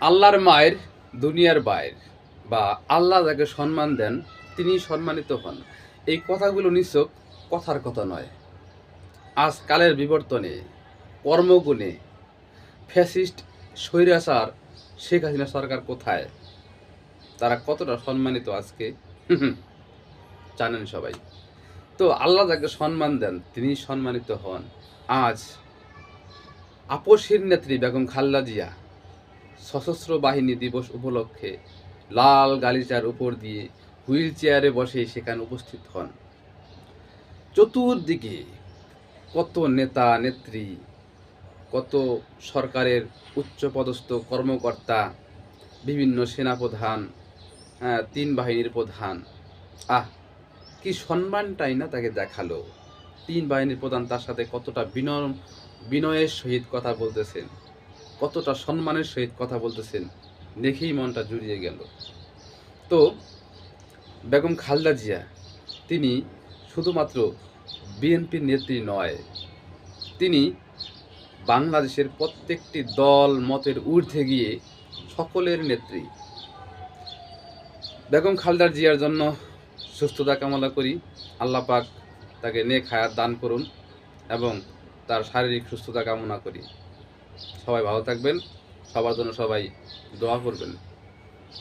আল্লাহর মায়ের, দুনিয়ার বাইর বা আল্লাহ যাকে সম্মান দেন, তিনি সম্মানিত হন। এই কথাগুলো নিছক কথার কথা নয়। আজ কালের বিবর্তনে, কর্মগুণে ফ্যাসিস্ট স্বৈরাচার শেখ হাসিনা সরকার কোথায়? তারা কতটা সম্মানিত আজকে? জানেন সবাই। তো আল্লাহ যাকে সম্মান দেন, তিনি সম্মানিত হন। আজ আপসীর নেত্রী বেগম খাল্লা জিয়া সশস্ত্র বাহিনী দিবস উপলক্ষে লাল গালিচার উপর দিয়ে হুইল চেয়ারে বসে সেখানে উপস্থিত হন। চতুর্দিকে কত নেতা নেত্রী কত সরকারের উচ্চপদস্থ কর্মকর্তা বিভিন্ন সেনাপ্রধান হ্যাঁ, তিন বাহিনীর প্রধান। আহ কি সম্মানটাই না তাকে দেখাল। তিন বাহিনীর প্রধান তার সাথে কতটা বিনয় বিনয়ের সহিত কথা বলতেছেন। কতটা সম্মানের সহিত কথা বলতেছেন, দেখেই মনটা জুড়িয়ে গেল। তো, বেগম খালদা জিয়া, তিনি শুধুমাত্র বিএনপির নেত্রী নয়, তিনি বাংলাদেশের প্রত্যেকটি দল, মতের ঊর্ধ্বে গিয়ে সকলের নেত্রী। বেগম খালদার জিয়ার জন্য সুস্থতা কামনা করি, আল্লাহ পাক তাকে নেক হায়াত দান করুন এবং তার শারীরিক সুস্থতা কামনা করি। সবাই ভালো থাকবেন। সবার জন্য সবাই দোয়া করবেন।